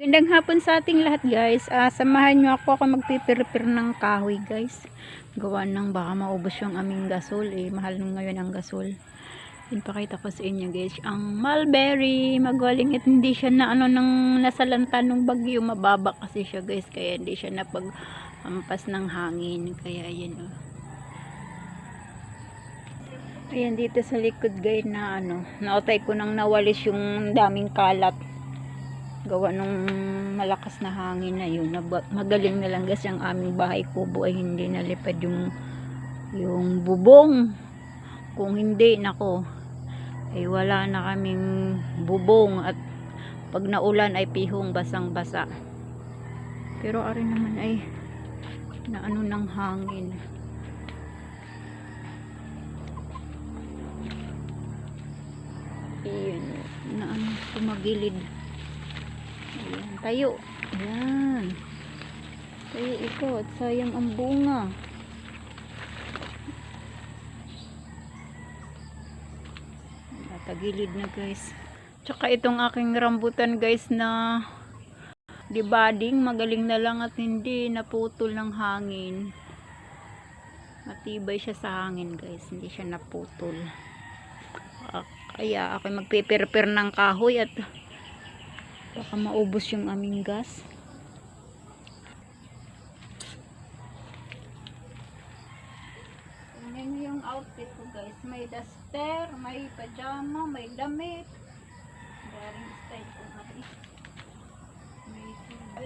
Gandang hapon sa ating lahat guys. Ah, samahan nyo ako ako magpipiripir ng kahoy guys. Gawa ng baka maubos yung aming gasol. Eh, mahal nung ngayon ang gasol. Pinapakita ko sa inyo guys. Ang mulberry. Magaling at hindi siya na ano nang nasalanta nung bagyo. Mababa kasi siya guys. Kaya hindi siya napag ampas ng hangin. Kaya yun oh. Ayan dito sa likod guys na ano. Nautay ko nang nawalis yung daming kalat gawa nung malakas na hangin na yun magaling na lang kasi ang aming bahay kubo ay hindi nalipad yung yung bubong. Kung hindi nako ay wala na kaming bubong at pag naulan ay pihong basang basa pero ari naman ay na ano ng hangin. Iyon, na ano, tumagilid. Tayo. Ayan. Tayo ito at sayang ang bunga. Natagilid na guys. Tsaka itong aking rambutan guys na dibading magaling na lang at hindi naputol ng hangin. Matibay siya sa hangin guys. Hindi siya naputol. Ah, Kaya ako magpipirpir ng kahoy at baka maubos yung aming gas. Nyo yung outfit ko guys. May duster, may pajama, may damit. Galing style ko may tubig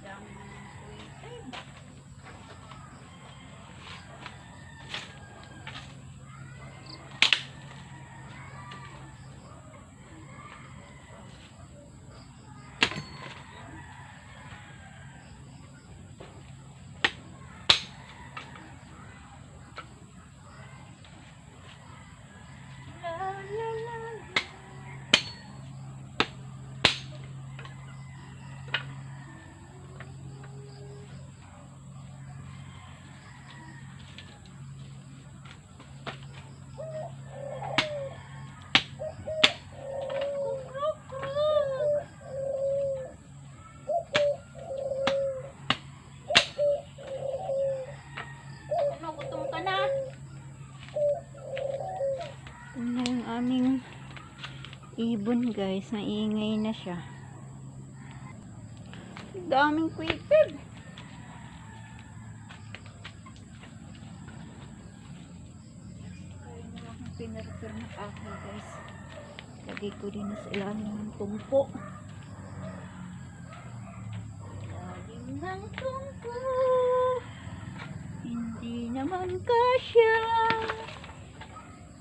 dami ng creative La, la, la, la. Ano, gutom ka na? Ano yung aming ibon guys, naingay na siya. Daming na akong pinarapir ng ako guys. Lagay ko din sa ilalim ng tumpo. Ilalim ng tumpo. Hindi naman kasya.